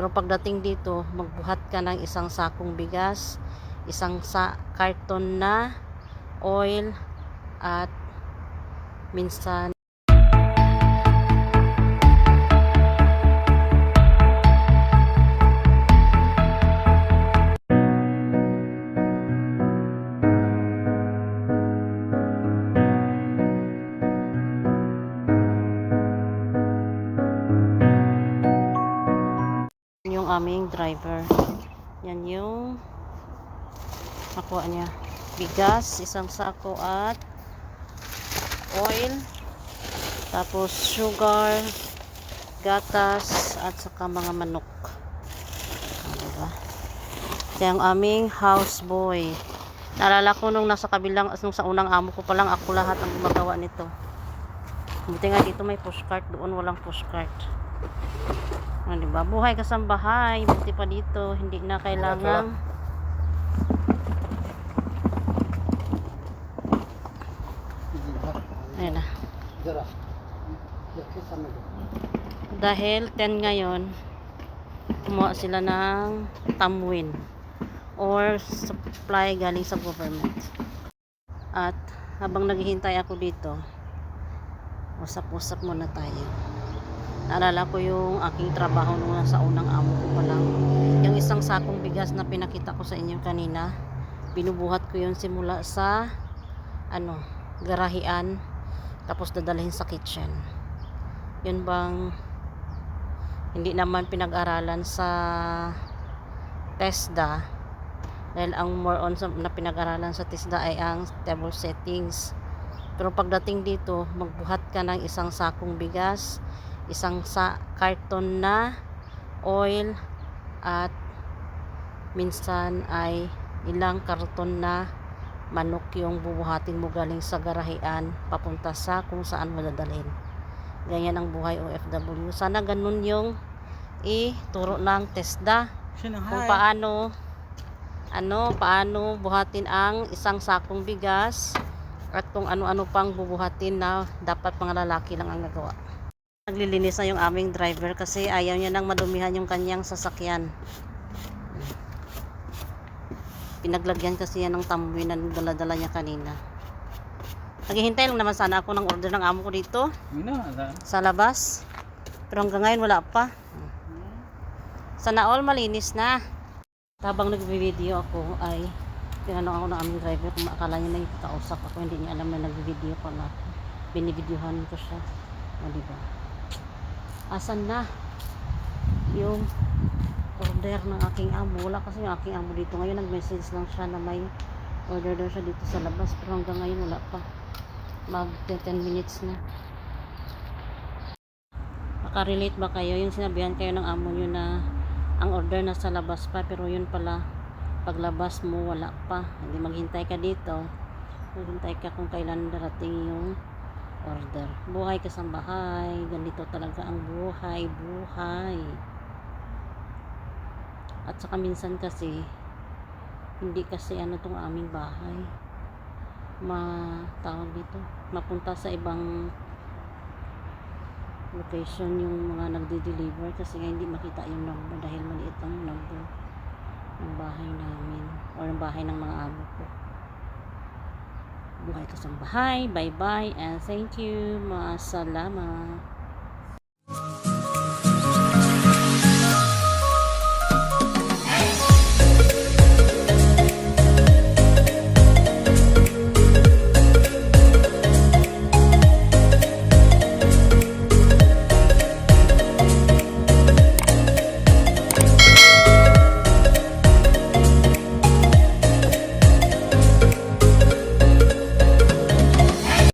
Pero pagdating dito, magbuhat ka ng isang sakong bigas, isang sa karton na oil at minsan aming driver. Yan yung nakuha niya. Bigas, isang sako at oil. Tapos sugar, gatas, at saka mga manok. Ah, Diba? Ito yung aming houseboy. Naalala ko nung nasa kabilang, nung sa unang amo ko pa lang, ako lahat ang gumagawa nito. Buti nga dito may pushcart, doon walang pushcart. Ah, di ba? Buhay ka sa bahay, buti pa dito, hindi na kailangan Ayan na. Dahil 10 ngayon, kumuha sila ng tamwin or supply galing sa government. At habang naghihintay ako dito, usap-usap muna tayo. Naalala ko yung aking trabaho nung nasa unang amo ko pa lang. Yung isang sakong bigas na pinakita ko sa inyo kanina, binubuhat ko yun simula sa ano, garahian tapos dadalhin sa kitchen. Yun bang hindi naman pinag-aralan sa TESDA dahil ang more on sa, na pinag-aralan sa TESDA ay ang table settings. Pero pagdating dito, magbuhat ka ng isang sakong bigas, isang sa karton na oil at minsan ay ilang karton na manok yung bubuhatin mo galing sa garahian papunta sa kung saan mo dadalhin. Ganyan ang buhay OFW. Sana ganun yung ituro ng TESDA kung paano ano, paano buhatin ang isang sakong bigas at kung ano-ano pang bubuhatin na dapat mga lalaki lang ang nagawa. Naglilinis na yung aming driver kasi ayaw niya nang madumihan yung kanyang sasakyan. Pinaglagyan kasi yan ng tamboy na dala-dala niya kanina. Naghihintay lang naman sana ako ng order ng amo ko dito sa labas. Pero hanggang ngayon wala pa. Sana all malinis na. Habang nagbi-video ako ay tinanong ako ng aming driver kung akala niya may kausap ako. Hindi niya alam na nagbi-video pala. Binibidyohan ko siya. O diba? Asan na? Yung order ng aking amo. Wala kasi yung aking amo dito. Ngayon nag-message lang siya na may order daw siya dito sa labas. Pero hanggang ngayon wala pa. Mag 10 minutes na. Makarelate ba kayo? Yung sinabihan kayo ng amo nyo na ang order nasa labas pa pero yun pala paglabas mo wala pa. Hindi maghintay ka dito. Maghintay ka kung kailan darating yung order. Buhay ka sa bahay. Ganito talaga ang buhay. Buhay. At saka minsan kasi hindi kasi ano tong aming bahay. Matawag dito. Mapunta sa ibang location yung mga nagde-deliver kasi nga hindi makita yung number dahil maliit ang number ng bahay namin or ng bahay ng mga amo ko. Buhay ka sa bahay. Bye-bye and thank you. Mga.